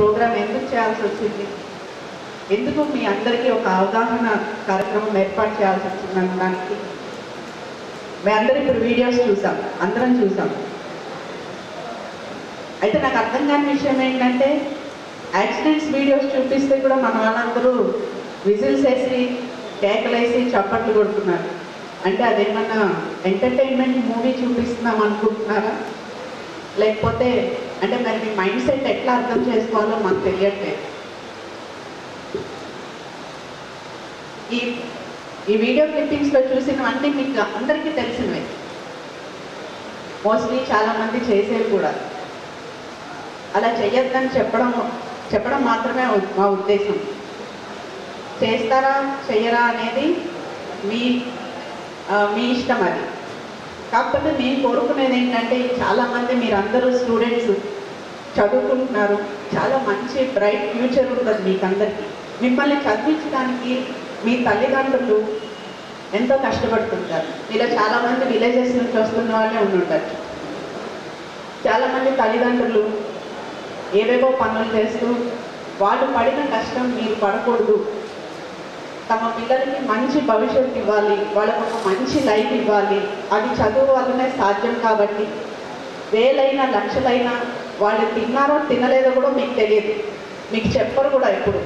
Programme ఎందుకు చేయాల్సి వచ్చింది? ఎందుకు మీ అందరికీ ఒక అవగాహన కార్యక్రమం ఏర్పాటు చేయాల్సి వచ్చింది దానికి? మేము అందరూ ఇప్పుడు వీడియోస్ చూసాం అందరం చూసాం. అయితే నాకు అర్థం కాని విషయం ఏంటంటే యాక్సిడెంట్స్ వీడియోస్ చూపిస్తే కూడా మన వాళ్ళందరూ విజిల్స్ వేసి కేకలేసి చప్పట్లు కొడుతున్నారు. అంటే అదేమన్నా ఎంటర్టైన్మెంట్ మూవీ చూపిస్తున్నాం అనుకుంటున్నారా? లేకపోతే అంటే మరి మీ మైండ్ సెట్ ఎట్లా అర్థం చేసుకోవాలో మాకు తెలియట్లేదు. ఈ ఈ వీడియో క్లిప్పింగ్స్లో చూసినవన్నీ మీకు అందరికీ తెలిసినవి. మోస్ట్లీ చాలామంది చేసేవి కూడా. అలా చెయ్యొద్దని చెప్పడం చెప్పడం మాత్రమే మా ఉద్దేశం. చేస్తారా చెయ్యరా అనేది మీ మీ ఇష్టం అది. కాకపోతే నేను కోరుకునేది ఏంటంటే చాలామంది మీరందరూ స్టూడెంట్స్ చదువుకుంటున్నారు. చాలా మంచి బ్రైట్ ఫ్యూచర్ ఉంటుంది మీకు అందరికీ మిమ్మల్ని చదివించడానికి మీ తల్లిదండ్రులు ఎంతో కష్టపడుతుంటారు. ఇలా చాలామంది విలేజెస్ నుంచి వస్తున్న వాళ్ళే ఉండుంటారు చాలామంది తల్లిదండ్రులు ఏవేవో పనులు చేస్తూ వాళ్ళు పడిన కష్టం మీరు పడకూడదు. తమ పిల్లలకి మంచి భవిష్యత్తు ఇవ్వాలి వాళ్ళకు ఒక మంచి లైఫ్ ఇవ్వాలి. అది చదువు వల్లనే సాధ్యం కాబట్టి వేలైన లక్షలైనా వాళ్ళు తిన్నారో తినలేదో కూడా మీకు తెలియదు. మీకు చెప్పరు కూడా ఎప్పుడు.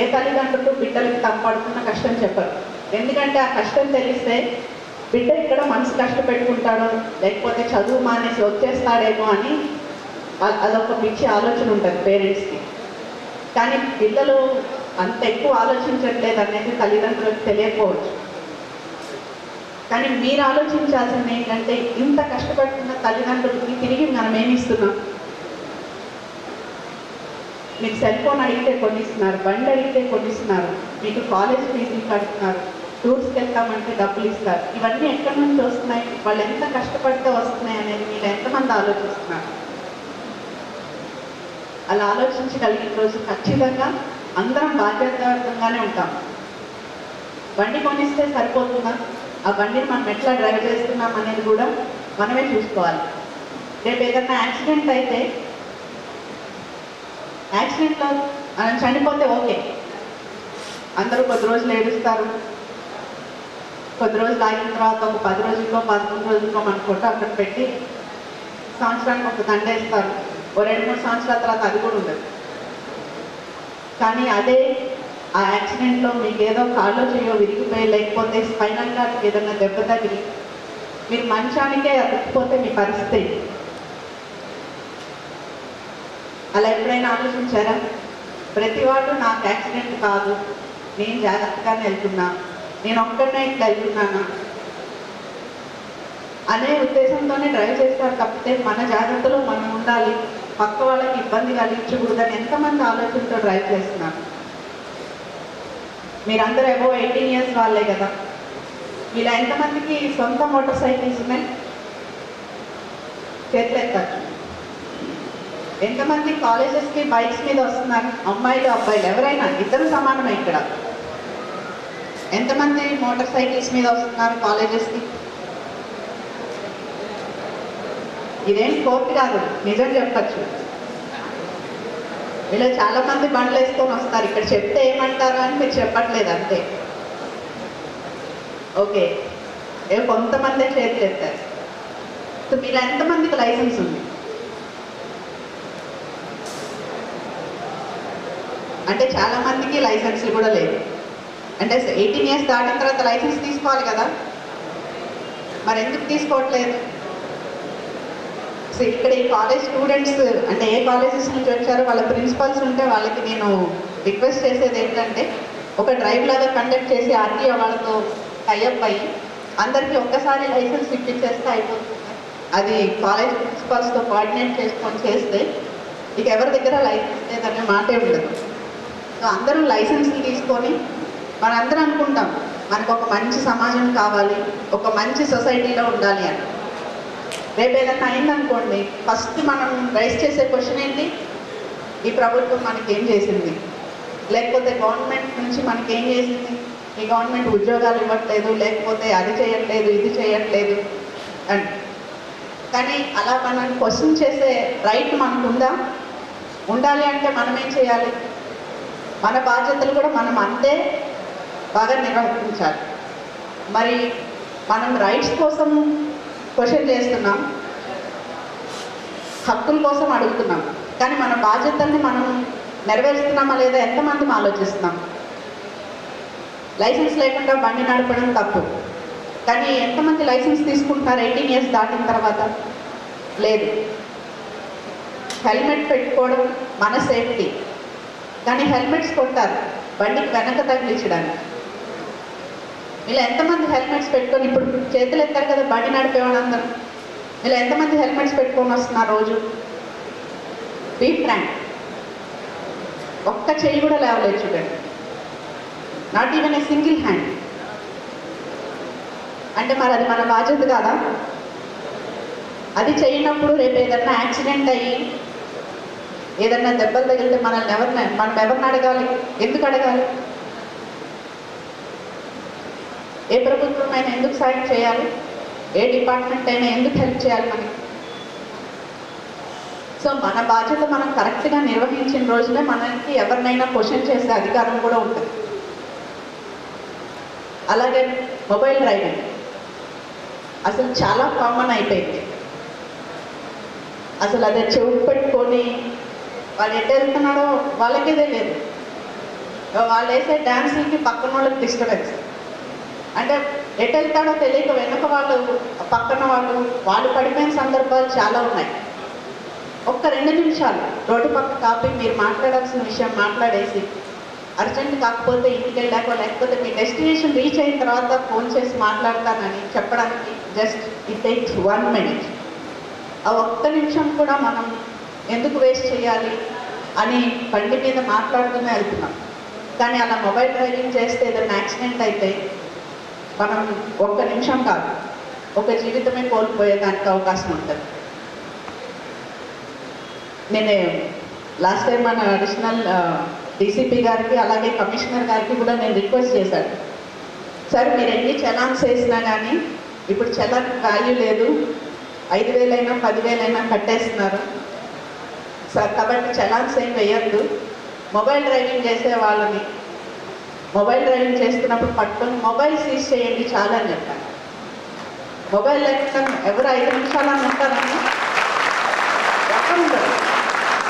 ఏ తల్లిదండ్రులు బిడ్డలకి తమ పడుతున్న కష్టం చెప్పరు. ఎందుకంటే ఆ కష్టం తెలిస్తే బిడ్డ ఇక్కడ మనసు కష్టపెట్టుకుంటాడో లేకపోతే చదువు మానేసి వచ్చేస్తాడేమో అని అదొక పిచ్చి ఆలోచన ఉంటుంది పేరెంట్స్కి. కానీ పిల్లలు అంత ఎక్కువ ఆలోచించట్లేదు అనేది తల్లిదండ్రులకు తెలియకపోవచ్చు. కానీ మీరు ఆలోచించాల్సింది ఏంటంటే ఇంత కష్టపడుతున్న తల్లిదండ్రులకి తిరిగి మనం ఏమిస్తున్నాం మీకు సెల్ ఫోన్ అడిగితే కొనిస్తున్నారు బండి అడిగితే కొనిస్తున్నారు మీకు కాలేజ్ ఫీజులు కడుతున్నారు టూర్స్కి వెళ్తామంటే డబ్బులు ఇస్తారు. ఇవన్నీ ఎక్కడి నుంచి వస్తున్నాయి? వాళ్ళు ఎంత కష్టపడితే వస్తున్నాయి అనేది మీరు ఎంతమంది ఆలోచిస్తున్నారు? అలా ఆలోచించగలిగిన రోజు ఖచ్చితంగా అందరం బాధ్యతాయుతంగానే ఉంటాం. బండి కొనిస్తే సరిపోతుందా? ఆ బండిని మనం ఎట్లా డ్రైవ్ చేస్తున్నాం అనేది కూడా మనమే చూసుకోవాలి. రేపు ఏదైనా యాక్సిడెంట్ అయితే యాక్సిడెంట్లో మనం చనిపోతే ఓకే. అందరూ కొద్ది రోజులు ఏడుస్తారు. కొద్ది రోజులు ఆగిన తర్వాత ఒక పది రోజులకో పదకొండు రోజులకో మన ఫోటో అక్కడ పెట్టి సంవత్సరానికి ఒక దండేస్తారు ఓ రెండు మూడు సంవత్సరాల తర్వాత అది కూడా ఉండదు. కానీ అదే ఆ యాక్సిడెంట్లో మీకు ఏదో కాళ్ళు చేయో విరిగిపోయి లేకపోతే స్పైనల్ కార్డ్కి ఏదైనా దెబ్బ తగిలి మీరు మంచానికే అతుక్కుపోతే మీ పరిస్థితి. అలా ఎప్పుడైనా ఆలోచించారా? ప్రతి వాళ్ళు నాకు యాక్సిడెంట్ కాదు నేను జాగ్రత్తగానే వెళ్తున్నా నేను ఒక్కడనే ఇట్లా వెళ్తున్నానా? అనే ఉద్దేశంతోనే డ్రైవ్ చేస్తారు తప్పితే మన జాగ్రత్తలో మనం ఉండాలి. పక్క వాళ్ళకి ఇబ్బంది కలిగించకూడదని ఎంతమంది ఆలోచనతో డ్రైవ్ చేస్తున్నారు? మీరందరూ ఏవో ఎయిటీన్ ఇయర్స్ వాళ్ళే కదా. ఇలా ఎంతమందికి సొంత మోటార్ సైకిల్స్ ఉన్నాయి? చేతులెత్తారు. ఎంతమంది కాలేజెస్కి బైక్స్ మీద వస్తున్నారు? అమ్మాయిలు అబ్బాయిలు ఎవరైనా ఇద్దరు సమానమే ఇక్కడ. ఎంతమంది మోటార్ సైకిల్స్ మీద వస్తున్నారు కాలేజెస్కి ఇదేం కోర్టు కాదు నిజం చెప్పచ్చు. ఇలా చాలా మంది బండ్లు వేసుకొని వస్తారు. ఇక్కడ చెప్తే ఏమంటారు అని మీరు చెప్పట్లేదు అంతే. ఓకే. ఏ కొంతమందే చేతులు ఎత్తారు. సో మీరు ఎంతమందికి లైసెన్స్ ఉంది? అంటే చాలా మందికి లైసెన్స్లు కూడా లేవు. అంటే ఎయిటీన్ ఇయర్స్ దాటిన తర్వాత లైసెన్స్ తీసుకోవాలి కదా? మరి ఎందుకు తీసుకోవట్లేదు? సో ఇక్కడ ఈ కాలేజ్ స్టూడెంట్స్ అంటే ఏ కాలేజెస్ నుంచి వచ్చారో వాళ్ళ ప్రిన్సిపల్స్ ఉంటే వాళ్ళకి నేను రిక్వెస్ట్ చేసేది ఏంటంటే ఒక డ్రైవ్ లాగా కండక్ట్ చేసి ఆర్టీఓ వాళ్ళతో టైఅప్ అయ్యి అందరికీ ఒక్కసారి లైసెన్స్ ఇప్పించేస్తే అయిపోతుంది. అది కాలేజ్ ప్రిన్సిపల్స్తో కోఆర్డినేట్ చేసుకొని చేస్తే ఇక ఎవరి దగ్గర లైసెన్స్ లేదనే మాటే ఉండదు. సో అందరూ లైసెన్స్లు తీసుకొని మనందరం అనుకుంటాం మనకు ఒక మంచి సమాజం కావాలి ఒక మంచి సొసైటీలో ఉండాలి అని. రేపు ఏదైనా అయిందనుకోండి ఫస్ట్ మనం రైస్ చేసే క్వశ్చన్ ఏంటి? ఈ ప్రభుత్వం మనకేం చేసింది? లేకపోతే గవర్నమెంట్ నుంచి మనకేం చేసింది? ఈ గవర్నమెంట్ ఉద్యోగాలు ఇవ్వట్లేదు లేకపోతే అది చేయట్లేదు ఇది చేయట్లేదు అండ్ కానీ అలా మనం క్వశ్చన్ చేసే రైట్ మనకుందా? ఉండాలి అంటే మనం ఏం చేయాలి? మన బాధ్యతలు కూడా మనం అంతే బాగా నిర్వర్తించాలి. మరి మనం రైట్స్ కోసం క్వశ్చన్ చేస్తున్నాం. హక్కుల కోసం అడుగుతున్నాం. కానీ మన బాధ్యతల్ని మనం నెరవేరుస్తున్నామా లేదా ఎంతమంది ఆలోచిస్తున్నాం? లైసెన్స్ లేకుండా బండి నడపడం తప్పు. కానీ ఎంతమంది లైసెన్స్ తీసుకుంటున్నారు ఎయిటీన్ ఇయర్స్ దాటిన తర్వాత? లేదు. హెల్మెట్ పెట్టుకోవడం మన సేఫ్టీ. కానీ హెల్మెట్స్ కొంటారు బండికి వెనక తగిలించడానికి. ఇలా ఎంతమంది హెల్మెట్స్ పెట్టుకొని ఇప్పుడు చేతులు ఎత్తారు కదా బండి నడిపేవాళ్ళందరూ ఇలా ఎంతమంది హెల్మెట్స్ పెట్టుకొని వస్తున్నారు రోజు? బీ ఫ్రాంక్ ఒక్క చెయ్యి కూడా లేవలేదు చూడండి. Not even a single hand అంటే మరి అది మన బాధ్యత కాదా? అది చేయనప్పుడు రేపు ఏదన్నా యాక్సిడెంట్ అయ్యి ఏదన్నా దెబ్బలు తగిలితే మనల్ని ఎవరిని మనం ఎవరిని అడగాలి? ఎందుకు అడగాలి? ఏ ప్రభుత్వం అయినా ఎందుకు సాయం చేయాలి? ఏ డిపార్ట్మెంట్ అయినా ఎందుకు హెల్ప్ చేయాలి మనకి? సో మన బాధ్యత మనం కరెక్ట్గా నిర్వహించిన రోజునే మనకి ఎవరినైనా క్వశ్చన్ చేసే అధికారం కూడా ఉంటుంది. అలాగే మొబైల్ డ్రైవింగ్ అసలు చాలా కామన్ అయిపోయింది. అసలు అదే చెవు పెట్టుకొని వాళ్ళు ఎటు వెళ్తున్నాడో వాళ్ళకేదే లేదు వాళ్ళు వేసే డ్యాన్స్లకి పక్కన వాళ్ళకి డిస్టర్బెన్స్. అంటే ఎటు వెళ్తాడో తెలియక వెనుక వాళ్ళు పక్కన వాళ్ళు వాళ్ళు పడిపోయిన సందర్భాలు చాలా ఉన్నాయి. ఒక్క రెండు నిమిషాలు రోడ్డు పక్క కాపీ మీరు మాట్లాడాల్సిన విషయం మాట్లాడేసి అర్జెంట్ కాకపోతే ఇంటికి వెళ్ళాక లేకపోతే మీ డెస్టినేషన్ రీచ్ అయిన తర్వాత ఫోన్ చేసి మాట్లాడతానని చెప్పడానికి just it takes one minute. ఆ ఒక్క నిమిషం కూడా మనం ఎందుకు వేస్ట్ చేయాలి అని బండి మీద మాట్లాడుతూనే వెళ్తున్నాం కానీ అలా మొబైల్ డ్రైవింగ్ చేస్తే ఏదైనా యాక్సిడెంట్ అయితే మనం ఒక్క నిమిషం కాదు ఒక జీవితమే కోల్పోయేదానికి అవకాశం ఉంటుంది. నేను లాస్ట్ టైం మన అడిషనల్ డీసీపీ గారికి అలాగే కమిషనర్ గారికి కూడా నేను రిక్వెస్ట్ చేశాను. సార్ మీరు ఎన్ని చలాన్స్ వేసినా కానీ ఇప్పుడు చలాన్ వాల్యూ లేదు. ఐదు వేలైనా పదివేలైనా కట్టేస్తున్నారు. సార్ కాబట్టి చలాన్స్ ఏం వేయద్దు. మొబైల్ డ్రైవింగ్ చేసే వాళ్ళని మొబైల్ డ్రైవింగ్ చేస్తున్నప్పుడు పట్టుకొని మొబైల్ సీజ్ చేయండి చాలా అని చెప్పాను. మొబైల్ లేకుండా ఎవరు ఐదు నిమిషాలని ఉంటారని ఎవరు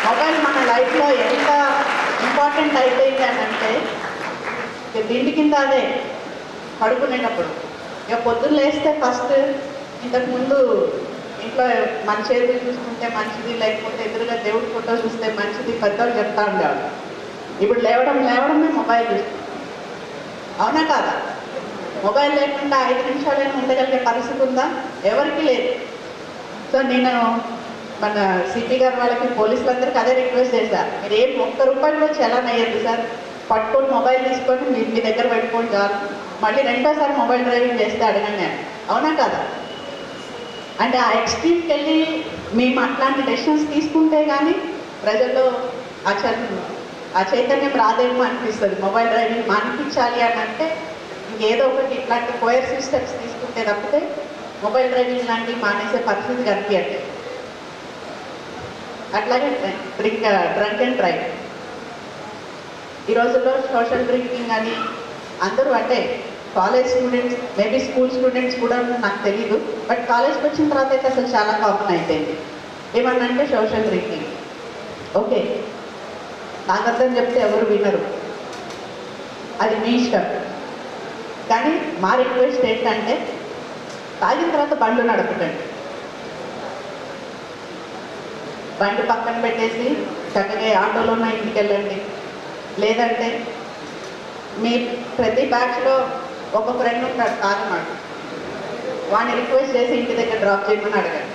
మొబైల్ మన లైఫ్లో ఎంత ఇంపార్టెంట్ అయిపోయింది అని అంటే ఇక తిండి కింద అదే పడుకునేటప్పుడు. ఇక పొద్దున్న లేస్తే ఫస్ట్ ఇంతకుముందు ఇంట్లో మన చేతులు చూసుకుంటే మంచిది లేకపోతే ఎదురుగా దేవుడి ఫోటో చూస్తే మంచిది పెద్దవాళ్ళు చెప్తా ఉండేవాళ్ళు. ఇప్పుడు లేవడం లేవడమే మొబైల్ చూస్తుంది అవునా కాదా? మొబైల్ లేకుండా ఐదు నిమిషాలైనా ఉండగలిగే పరిస్థితి ఉందా? ఎవరికి లేదు. సో నేను మన సిపి గారు వాళ్ళకి పోలీసులందరికీ అదే రిక్వెస్ట్ చేశారు మీరు ఏం ఒక్క రూపాయలు కూడా చలాన్ అయ్యద్దు సార్. పట్టుకొని మొబైల్ తీసుకొని మీరు మీ దగ్గర పెట్టుకోండి చాలు. మళ్ళీ రెండోసారి మొబైల్ డ్రైవింగ్ చేస్తే అడగండి నేను అవునా కదా? అంటే ఆ ఎక్స్ట్రీమ్కి వెళ్ళి మేము అట్లాంటి డెసిషన్స్ తీసుకుంటే కానీ ప్రజల్లో ఆచరణ ఆ చైతన్యం రాదేమో అనిపిస్తుంది. మొబైల్ డ్రైవింగ్ మానిపించాలి అని అంటే ఇంకేదో ఒకటి ఇట్లాంటి కోయర్ సిస్టమ్స్ తీసుకుంటే తప్పితే మొబైల్ డ్రైవింగ్ లాంటివి మానేసే పరిస్థితి కనిపించట్లేదు అట్లాగే డ్రింక్ డ్రంక్ అండ్ డ్రైవ్ ఈ రోజుల్లో సోషల్ డ్రింకింగ్ అని అందరూ అంటే college students maybe school students కూడా నాకు తెలియదు బట్ కాలేజ్కి వచ్చిన తర్వాత అయితే అసలు చాలా కామన్ అయిపోయింది. ఏమన్నా అంటే సోషల్ డ్రింకింగ్ ఓకే నాకు అర్థం చెప్తే ఎవరు వినరు. అది మీ ఇష్టం. కానీ మా రిక్వెస్ట్ ఏంటంటే తాగిన తర్వాత బండ్లు నడపకండి. బండి పక్కన పెట్టేసి చక్కగా ఆటోలో ఉన్న ఇంటికి వెళ్ళండి. లేదంటే మీ ప్రతి బ్యాచ్లో ఒక ఫ్రెండ్ ఉంటాడు తాగమాడు వాడిని రిక్వెస్ట్ చేసి ఇంటి దగ్గర డ్రాప్ చేయమని అడగండి.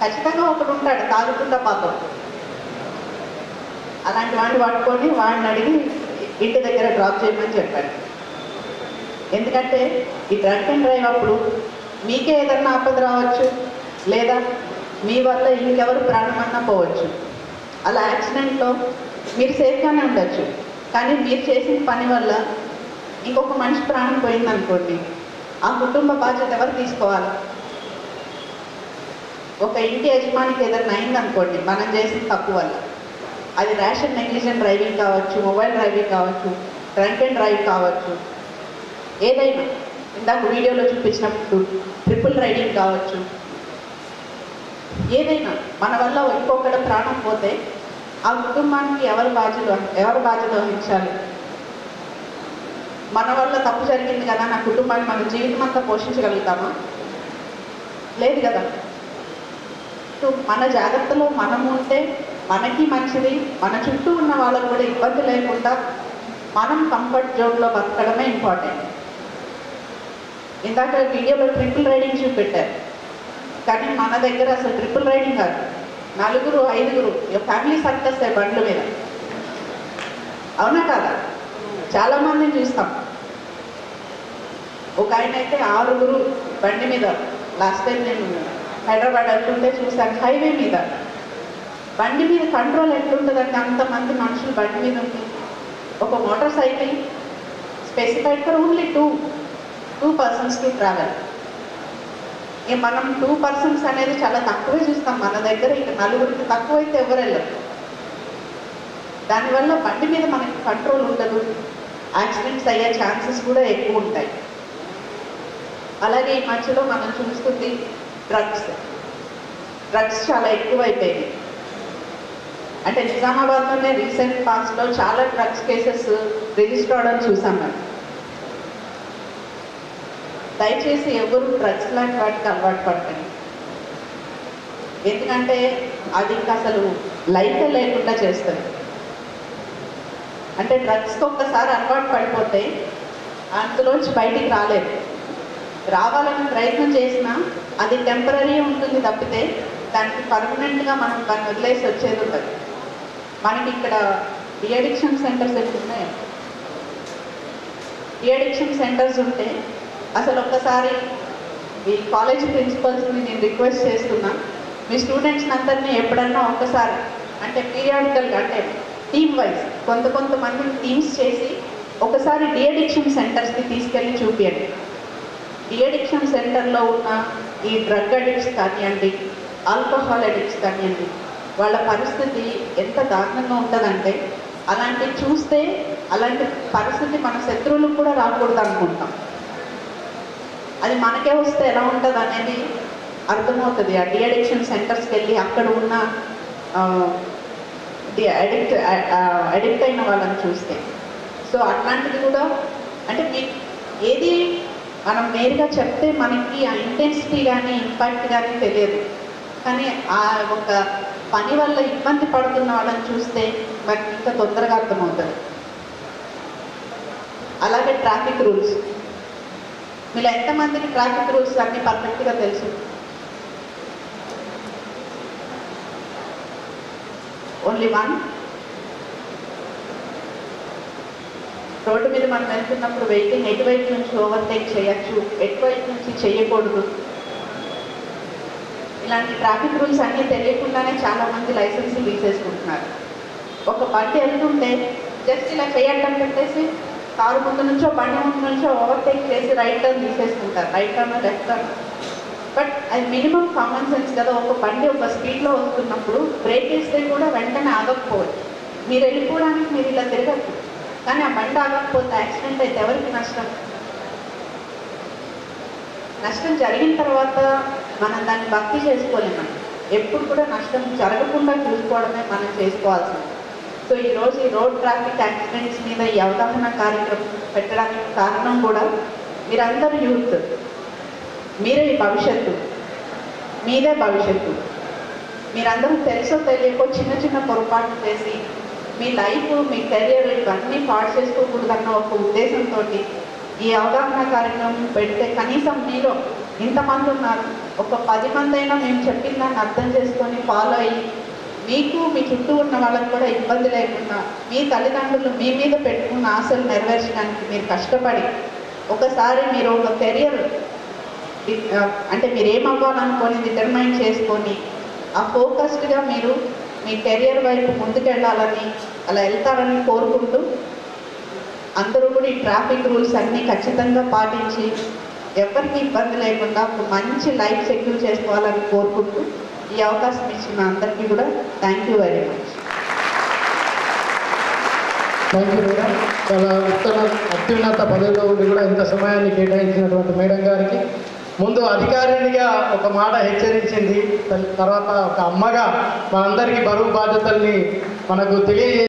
ఖచ్చితంగా ఒకడు ఉంటాడు తాగుతుందా పాపం. అలాంటి వాడిని పట్టుకొని వాడిని అడిగి ఇంటి దగ్గర డ్రాప్ చేయమని చెప్పాడు. ఎందుకంటే ఈ డ్రంక్ అండ్ డ్రైవ్ అప్పుడు మీకే ఏదన్నా ఆపద రావచ్చు లేదా మీ వల్ల ఇంకెవరు ప్రాణమన్నా పోవచ్చు. అలా యాక్సిడెంట్లో మీరు సేఫ్గానే ఉండొచ్చు. కానీ మీరు చేసిన పని వల్ల ఇంకొక మనిషి ప్రాణం పోయిందనుకోండి ఆ కుటుంబ బాధ్యత ఎవరు తీసుకోవాలి? ఒక ఇంటి యజమానికి ఏదైనా అయిందనుకోండి మనం చేసిన తప్పు వల్ల. అది ర్యాషన్ నెగ్లిజెంట్ డ్రైవింగ్ కావచ్చు మొబైల్ డ్రైవింగ్ కావచ్చు డ్రంక్ అండ్ డ్రైవ్ కావచ్చు ఏదైనా. ఇందాక వీడియోలో చూపించినప్పుడు ట్రిపుల్ రైడింగ్ కావచ్చు. ఏదైనా. మన వల్ల ఇంకొకటి ప్రాణం పోతే ఆ కుటుంబానికి ఎవరు బాధ్యత ఎవరు బాధ్యత వహించాలి? మన వల్ల తప్పు జరిగింది కదా నా కుటుంబాన్ని మన జీవితం అంతా పోషించగలుగుతామా? లేదు కదా. సో మన జాగ్రత్తలో మనం ఉంటే మనకి మంచిది మన చుట్టూ ఉన్న వాళ్ళకు కూడా ఇబ్బంది లేకుండా మనం కంఫర్ట్ జోన్లో బతకడమే ఇంపార్టెంట్ ఇందాక వీడియోలో ట్రిపుల్ రైడింగ్ చూపెట్టారు. కానీ మన దగ్గర అసలు ట్రిపుల్ రైడింగ్ కాదు. నలుగురు ఐదుగురు ఫ్యామిలీ సర్కస్ బండ్ల మీద. అవునా కాదా? చాలామందిని చూస్తాం. ఒక ఆయన అయితే ఆరుగురు బండి మీద. లాస్ట్ టైం నేను హైదరాబాద్ వెళ్తుంటే చూశాను హైవే మీద. బండి మీద కంట్రోల్ ఎట్లుంటుందంటే అంతమంది మనుషులు బండి మీద ఉంటుంది ఒక motorcycle specified for only two two persons to travel ఇక మనం టూ పర్సన్స్ అనేది చాలా తక్కువే చూస్తాం మన దగ్గర ఇక నలుగురికి తక్కువ అయితే ఎవరు వెళ్ళరు. దానివల్ల బండి మీద మనకి కంట్రోల్ ఉండదు. యాక్సిడెంట్స్ అయ్యే ఛాన్సెస్ కూడా ఎక్కువ ఉంటాయి. అలాగే ఈ మధ్యలో మనం చూస్తుంది డ్రగ్స్ డ్రగ్స్ చాలా ఎక్కువ అయిపోయినాయి అంటే నిజామాబాద్లోనే రీసెంట్ పాస్ట్లో చాలా డ్రగ్స్ కేసెస్ రిజిస్టర్ అవ్వడం చూసాం మనం దయచేసి ఎవరు డ్రగ్స్ లాంటి వాటికి అలవాటు పడకండి. ఎందుకంటే అది ఇంకా అసలు లైఫ్ లేకుండా చేస్తుంది. అంటే డ్రగ్స్కి ఒక్కసారి అలవాటు పడిపోతే అందులోంచి బయటికి రాలేదు రావాలని ప్రయత్నం చేసినా అది టెంపరీ ఉంటుంది తప్పితే దానికి పర్మనెంట్గా మనం దాన్ని వదిలేసి వచ్చేది ఉంటుంది మనకి ఇక్కడ ఎడిక్షన్ సెంటర్స్ ఎక్కున్నాయి ఉన్నాయి సెంటర్స్ ఉంటే అసలు ఒక్కసారి ఈ కాలేజ్ ప్రిన్సిపల్స్ని నేను రిక్వెస్ట్ చేస్తున్నా. మీ స్టూడెంట్స్ని అందరినీ ఎప్పుడన్నా ఒక్కసారి అంటే పీరియాడికల్గా అంటే టీమ్ వైజ్ కొంత కొంతమందిని టీమ్స్ చేసి ఒకసారి డిఎడిక్షన్ సెంటర్స్కి తీసుకెళ్ళి చూపించండి డిఎడిక్షన్ సెంటర్లో ఉన్న ఈ డ్రగ్ అడిక్ట్స్ కానివ్వండి ఆల్కహాల్ అడిక్ట్స్ కానివ్వండి వాళ్ళ పరిస్థితి ఎంత దారుణంగా ఉంటుందంటే అలాంటివి చూస్తే అలాంటి పరిస్థితి మన శత్రువులకు కూడా రాకూడదు అనుకుంటాం. అది మనకే వస్తే ఎలా ఉంటుంది అనేది అర్థమవుతుంది. ఆ డిఅడిక్షన్ సెంటర్స్కి వెళ్ళి అక్కడ ఉన్న అడిక్ట్ అడిక్ట్ అయిన వాళ్ళని చూస్తే. సో అట్లాంటిది కూడా అంటే మీ ఏది మనం నేరుగా చెప్తే మనకి ఆ ఇంటెన్సిటీ కానీ ఇంపాక్ట్ కానీ తెలియదు. కానీ ఆ ఒక పని వల్ల ఇబ్బంది పడుతున్న వాళ్ళని చూస్తే మనకి ఇంకా తొందరగా అర్థమవుతుంది అలాగే ట్రాఫిక్ రూల్స్. మీరు ఎంతమందికి ట్రాఫిక్ రూల్స్ అన్ని పర్ఫెక్ట్గా తెలుసు? Only one? రోడ్డు మీద మనం వెళ్తున్నప్పుడు వెహికల్ ఎటువైపు నుంచి ఓవర్టేక్ చేయొచ్చు ఎటువైపు నుంచి చేయకూడదు? ఇలాంటి ట్రాఫిక్ రూల్స్ అన్నీ తెలియకుండానే చాలామంది లైసెన్స్ తీసేసుకుంటున్నారు. ఒక బండి వెళ్తుంటే జస్ట్ ఇలా చేయడం పెట్టేసి కారు ముందు నుంచో బండి ముందు నుంచో ఓవర్టేక్ చేసి right turn తీసేసుకుంటారు. Right turn left turn but అది మినిమం కామన్ సెన్స్ కదా. ఒక బండి ఒక స్పీడ్లో వస్తున్నప్పుడు బ్రేక్ వేస్తే కూడా వెంటనే ఆగకపోవచ్చు. మీరు వెళ్ళిపోవడానికి మీరు ఇలా తిరగచ్చు కానీ ఆ బండి ఆగకపోతే యాక్సిడెంట్ అయితే ఎవరికి నష్టం? నష్టం జరిగిన తర్వాత మనం దాన్ని భక్తి చేసుకోలేము ఎప్పుడు కూడా నష్టం జరగకుండా చూసుకోవడమే మనం చేసుకోవాల్సింది. సో ఈరోజు ఈ రోడ్ ట్రాఫిక్ యాక్సిడెంట్స్ మీద ఈ అవగాహన కార్యక్రమం పెట్టడానికి కారణం కూడా మీరందరూ యూత్. మీరే ఈ భవిష్యత్తు. మీదే భవిష్యత్తు. మీరందరూ తెలుసో తెలియకో చిన్న చిన్న పొరపాట్లు చేసి మీ లైఫ్ మీ కెరియర్ ఇవన్నీ పాడు చేసుకోకూడదన్న ఒక ఉద్దేశంతో ఈ అవగాహన కార్యక్రమం పెడితే కనీసం మీలో ఇంతమంది ఉన్నారు. ఒక పది మంది అయినా మేము చెప్పిన దాన్ని అర్థం చేసుకొని ఫాలో అయ్యి మీకు మీ చుట్టూ ఉన్న వాళ్ళకి కూడా ఇబ్బంది లేకుండా మీ తల్లిదండ్రులు మీ మీద పెట్టుకున్న ఆశలు నెరవేర్చడానికి మీరు కష్టపడి ఒకసారి మీరు ఒక కెరియర్ అంటే మీరు ఏమవ్వాలనుకొని డిటర్మైన్ చేసుకొని ఆ ఫోకస్డ్గా మీరు మీ కెరియర్ వైపు ముందుకెళ్ళాలని అలా వెళ్తారని కోరుకుంటూ అందరూ కూడా ఈ ట్రాఫిక్ రూల్స్ అన్నీ ఖచ్చితంగా పాటించి ఎవరికి ఇబ్బంది లేకుండా ఒక మంచి లైఫ్ సెక్యూర్ చేసుకోవాలని కోరుకుంటూ ఈ అవకాశం ఇచ్చిన అందరికీ కూడా thank you very much thank you madam చాలా ఉత్తమ అత్యున్నత పదవిలో ఉండి కూడా ఇంత సమయాన్ని కేటాయించినటువంటి మేడం గారికి. ముందు అధికారినిగా ఒక మాట హెచ్చరించింది తర్వాత ఒక అమ్మగా మనందరికీ బరువు బాధ్యతల్ని మనకు తెలియజే